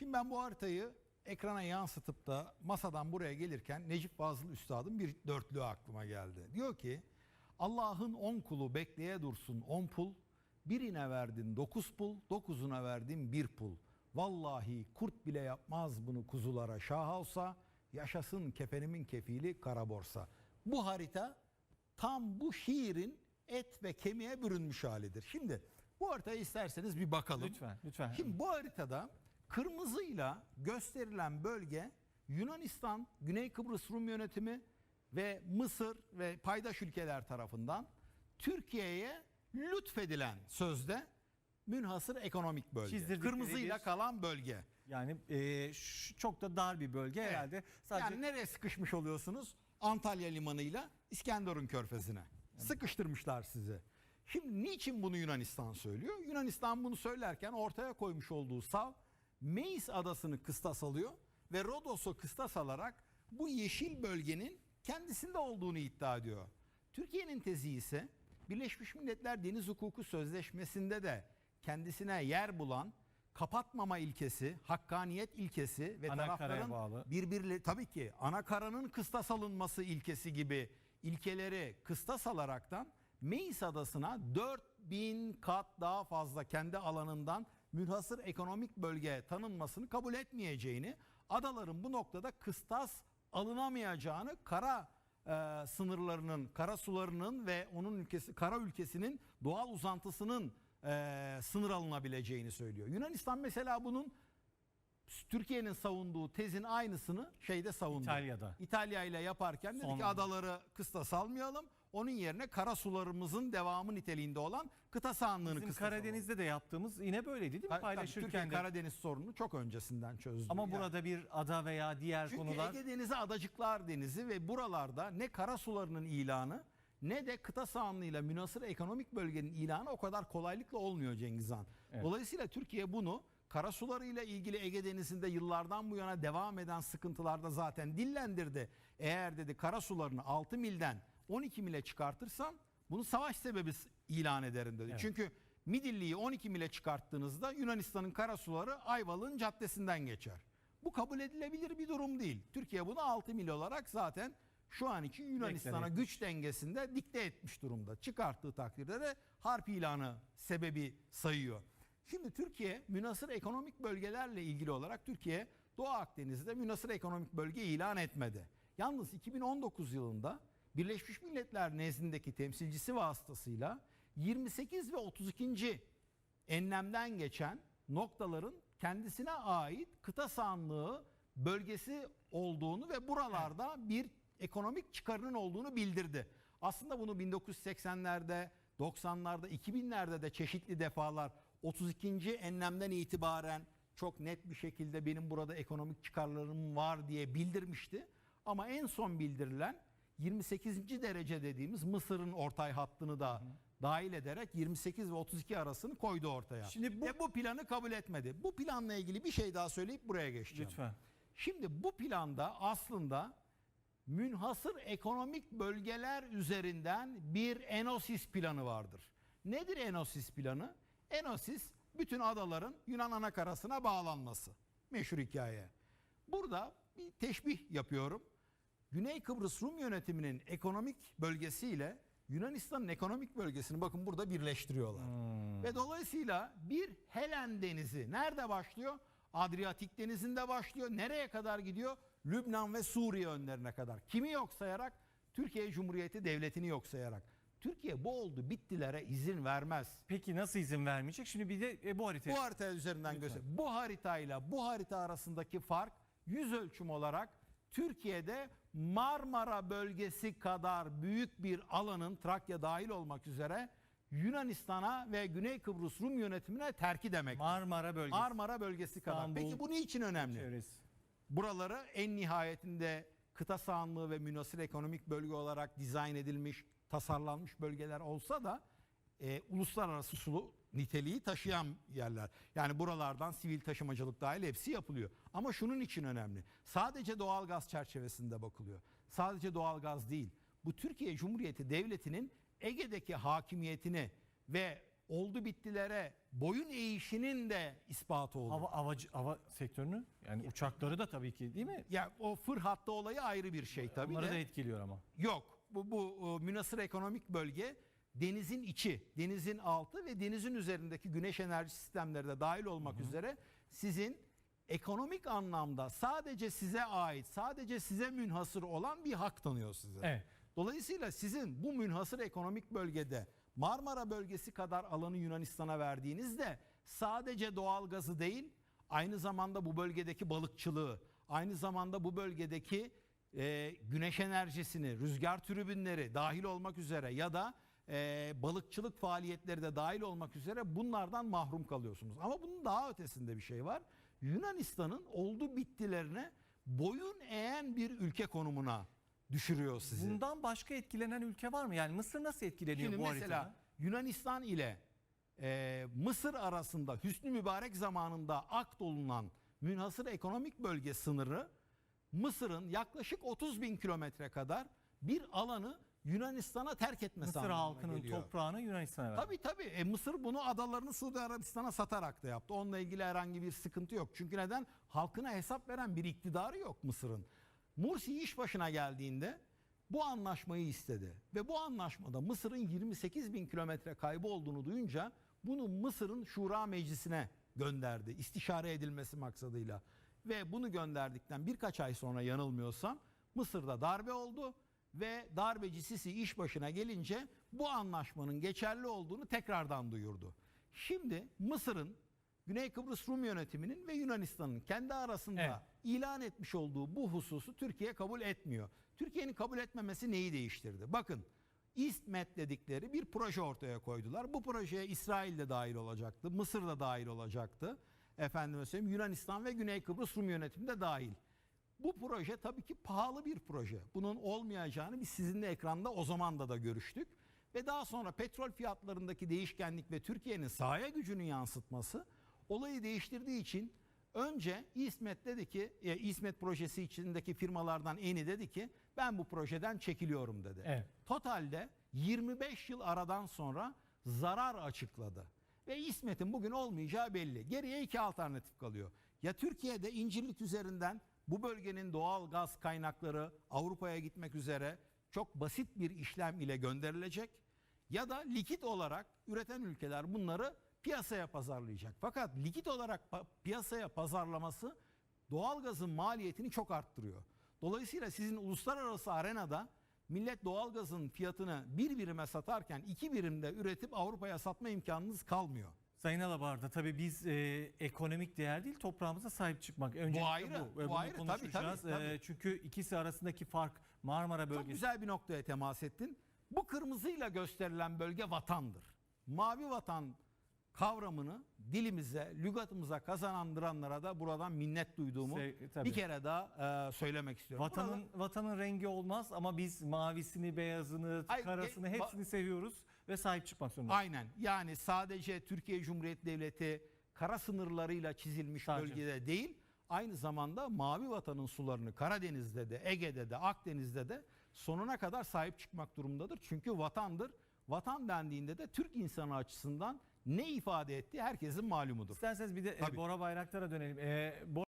Şimdi ben bu haritayı ekrana yansıtıp da masadan buraya gelirken Necip Fazıl Üstad'ın bir dörtlüğü aklıma geldi. Diyor ki Allah'ın on kulu bekleye dursun on pul, birine verdin dokuz pul, dokuzuna verdin bir pul. Vallahi kurt bile yapmaz bunu kuzulara şah olsa, yaşasın kefenimin kefili kara borsa. Bu harita tam bu şiirin et ve kemiğe bürünmüş halidir. Şimdi bu haritayı isterseniz bir bakalım. Lütfen, lütfen. Şimdi bu haritada kırmızıyla gösterilen bölge Yunanistan, Güney Kıbrıs Rum yönetimi ve Mısır ve paydaş ülkeler tarafından Türkiye'ye lütfedilen sözde münhasır ekonomik bölge. Çizdirdikleri Kırmızıyla bir- kalan bölge. Yani e, şu- çok da dar bir bölge herhalde. Sadece Yani nereye sıkışmış oluyorsunuz? Antalya limanıyla İskenderun körfezine. Sıkıştırmışlar sizi. Şimdi niçin bunu Yunanistan söylüyor? Yunanistan bunu söylerken ortaya koymuş olduğu sav Meis adasını kıstas alıyor ve Rodos'u kıstas alarak bu yeşil bölgenin kendisinde olduğunu iddia ediyor. Türkiye'nin tezi ise Birleşmiş Milletler Deniz Hukuku Sözleşmesi'nde de kendisine yer bulan kapatmama ilkesi, hakkaniyet ilkesi ve Anakaraya tarafların bağlı. birbirleri tabii ki ana karanın kıstas alınması ilkesi gibi ilkeleri kıstas alaraktan Meis adasına 4000 kat daha fazla kendi alanından münhasır ekonomik bölge tanınmasını kabul etmeyeceğini, adaların bu noktada kıstas alınamayacağını kara e, sınırlarının, kara sularının ve onun ülkesi kara ülkesinin doğal uzantısının e, sınır alınabileceğini söylüyor. Yunanistan mesela bunun Türkiye'nin savunduğu tezin aynısını şeyde savundu. İtalya'da. İtalya ile yaparken dedi ki adaları kısta salmayalım. Onun yerine kara sularımızın devamı niteliğinde olan kıta sahanlığını bizim salalım. Karadeniz'de de yaptığımız yine böyleydi değil mi? Tabii, Paylaşırken Türkiye de. Karadeniz sorununu çok öncesinden çözdü. Ama Yani. burada bir ada veya diğer Çünkü konular Ege Denizi adacıklar denizi ve buralarda ne kara sularının ilanı ne de kıta sahanlığıyla münasır ekonomik bölgenin ilanı o kadar kolaylıkla olmuyor Cengiz Han. Evet. Dolayısıyla Türkiye bunu kara sularıyla ilgili Ege Denizi'nde yıllardan bu yana devam eden sıkıntılarda zaten dillendirdi. Eğer dedi kara sularını 6 milden 12 mile çıkartırsan bunu savaş sebebi ilan ederim dedi. Evet. Çünkü Midilli'yi 12 mile çıkarttığınızda Yunanistan'ın kara suları Ayvalık'ın caddesinden geçer. Bu kabul edilebilir bir durum değil. Türkiye bunu 6 mil olarak zaten şu an için Yunanistan'a güç dengesinde dikte etmiş durumda. Çıkarttığı takdirde de harp ilanı sebebi sayıyor. Şimdi Türkiye münasır ekonomik bölgelerle ilgili olarak Türkiye Doğu Akdeniz'de münasır ekonomik bölge ilan etmedi. Yalnız 2019 yılında Birleşmiş Milletler nezdindeki temsilcisi vasıtasıyla 28 ve 32. enlemden geçen noktaların kendisine ait kıta sahanlığı bölgesi olduğunu ve buralarda bir ekonomik çıkarının olduğunu bildirdi. Aslında bunu 1980'lerde, 90'larda, 2000'lerde de çeşitli defalar 32. enlemden itibaren çok net bir şekilde benim burada ekonomik çıkarlarım var diye bildirmişti. Ama en son bildirilen 28. derece dediğimiz Mısır'ın ortay hattını da dahil ederek 28 ve 32 arasını koydu ortaya. Şimdi bu- Ve bu planı kabul etmedi. Bu planla ilgili bir şey daha söyleyip buraya geçeceğim. lütfen. Şimdi bu planda aslında münhasır ekonomik bölgeler üzerinden bir Enosis planı vardır. Nedir Enosis planı? Enosis bütün adaların Yunan anakarasına bağlanması. Meşhur hikaye. Burada bir teşbih yapıyorum. Güney Kıbrıs Rum yönetiminin ekonomik bölgesiyle Yunanistan'ın ekonomik bölgesini bakın burada birleştiriyorlar. Ve dolayısıyla bir Helen denizi nerede başlıyor? Adriyatik denizinde başlıyor. Nereye kadar gidiyor? Lübnan ve Suriye önlerine kadar. Kimi yok sayarak? Türkiye Cumhuriyeti Devleti'ni yok sayarak. Türkiye bu oldu bittilere izin vermez. Peki nasıl izin vermeyecek? Şimdi bir de e, bu harita. Bu harita üzerinden göster. Bu haritayla bu harita arasındaki fark yüz ölçüm olarak Türkiye'de Marmara bölgesi kadar büyük bir alanın Trakya dahil olmak üzere Yunanistan'a ve Güney Kıbrıs Rum yönetimine terki demek. Marmara bölgesi. Marmara bölgesi kadar. İstanbul, Peki bu niçin önemli? çevresi. Buraları en nihayetinde kıta sahanlığı ve münasır ekonomik bölge olarak dizayn edilmiş, tasarlanmış bölgeler olsa da e, uluslararası sulu niteliği taşıyan yerler. Yani buralardan sivil taşımacılık dahil hepsi yapılıyor. Ama şunun için önemli. Sadece doğalgaz çerçevesinde bakılıyor. Sadece doğalgaz değil. Bu Türkiye Cumhuriyeti Devleti'nin Ege'deki hakimiyetini ve oldu bittilere boyun eğişinin de ispatı oldu. Hava, havacı, hava sektörünü yani uçakları da tabii ki değil mi? Ya o fır hattı olayı ayrı bir şey tabii Onları de. da etkiliyor ama. Yok. Bu, bu e, münasır ekonomik bölge denizin içi, denizin altı ve denizin üzerindeki güneş enerji sistemleri de dahil olmak üzere sizin ekonomik anlamda sadece size ait, sadece size münhasır olan bir hak tanıyor size. Evet. Dolayısıyla sizin bu münhasır ekonomik bölgede Marmara bölgesi kadar alanı Yunanistan'a verdiğinizde sadece doğal gazı değil, aynı zamanda bu bölgedeki balıkçılığı, aynı zamanda bu bölgedeki e, güneş enerjisini, rüzgar türbinleri dahil olmak üzere ya da e, balıkçılık faaliyetleri de dahil olmak üzere bunlardan mahrum kalıyorsunuz. Ama bunun daha ötesinde bir şey var. Yunanistan'ın oldu bittilerine boyun eğen bir ülke konumuna düşürüyor sizi. Bundan başka etkilenen ülke var mı? Yani Mısır nasıl etkileniyor Şimdi bu mesela haritada? Yunanistan ile e, Mısır arasında Hüsnü Mübarek zamanında akt olunan münhasır ekonomik bölge sınırı Mısır'ın yaklaşık 30 bin kilometre kadar bir alanı Yunanistan'a terk etmesi Mısır halkının geliyor. toprağını Yunanistan'a verdi. Tabii tabii. E, Mısır bunu adalarını Suudi Arabistan'a satarak da yaptı. Onunla ilgili herhangi bir sıkıntı yok. Çünkü neden? Halkına hesap veren bir iktidarı yok Mısır'ın. Mursi iş başına geldiğinde bu anlaşmayı istedi. Ve bu anlaşmada Mısır'ın 28 bin kilometre kaybı olduğunu duyunca bunu Mısır'ın Şura Meclisi'ne gönderdi. istişare edilmesi maksadıyla. Ve bunu gönderdikten birkaç ay sonra yanılmıyorsam Mısır'da darbe oldu ve darbeci Sisi iş başına gelince bu anlaşmanın geçerli olduğunu tekrardan duyurdu. Şimdi Mısır'ın Güney Kıbrıs Rum yönetiminin ve Yunanistan'ın kendi arasında Evet. ilan etmiş olduğu bu hususu Türkiye kabul etmiyor. Türkiye'nin kabul etmemesi neyi değiştirdi? Bakın İSMET dedikleri bir proje ortaya koydular. Bu projeye İsrail de dahil olacaktı, Mısır da dahil olacaktı. Efendim söyleyeyim Yunanistan ve Güney Kıbrıs Rum yönetimi de dahil. Bu proje tabii ki pahalı bir proje. Bunun olmayacağını biz sizinle ekranda o zaman da da görüştük. Ve daha sonra petrol fiyatlarındaki değişkenlik ve Türkiye'nin sahaya gücünü yansıtması olayı değiştirdiği için önce İsmet dedi ki, e, İsmet projesi içindeki firmalardan eni dedi ki ben bu projeden çekiliyorum dedi. Evet. Totalde 25 yıl aradan sonra zarar açıkladı. Ve İsmet'in bugün olmayacağı belli. Geriye iki alternatif kalıyor. Ya Türkiye'de İncirlik üzerinden bu bölgenin doğal gaz kaynakları Avrupa'ya gitmek üzere çok basit bir işlem ile gönderilecek ya da likit olarak üreten ülkeler bunları piyasaya pazarlayacak. Fakat likit olarak piyasaya pazarlaması doğalgazın maliyetini çok arttırıyor. Dolayısıyla sizin uluslararası arenada millet doğalgazın fiyatını bir birime satarken iki birimde üretip Avrupa'ya satma imkanınız kalmıyor. Sayın Alabar'da tabii biz e, ekonomik değer değil toprağımıza sahip çıkmak. Öncelikle ayrı, bu. Ve bu bunu ayrı. Tabii, tabii, tabii. E, çünkü ikisi arasındaki fark Marmara Çok bölgesi. güzel bir noktaya temas ettin. Bu kırmızıyla gösterilen bölge vatandır. Mavi vatan kavramını dilimize, lügatımıza kazandıranlara da buradan minnet duyduğumu Se- tabii. bir kere daha e, söylemek istiyorum. Vatanın vatanın rengi olmaz ama biz mavisini, beyazını, Hayır, karasını e, hepsini seviyoruz ve sahip çıkmak zorundayız. Aynen. Yani sadece Türkiye Cumhuriyeti Devleti kara sınırlarıyla çizilmiş Sadece. bölgede değil, aynı zamanda Mavi Vatan'ın sularını Karadeniz'de de, Ege'de de, Akdeniz'de de sonuna kadar sahip çıkmak durumundadır. Çünkü vatandır. Vatan dendiğinde de Türk insanı açısından ne ifade ettiği herkesin malumudur. İsterseniz bir de e, Tabii. Bora Bayraktar'a dönelim. E, Bora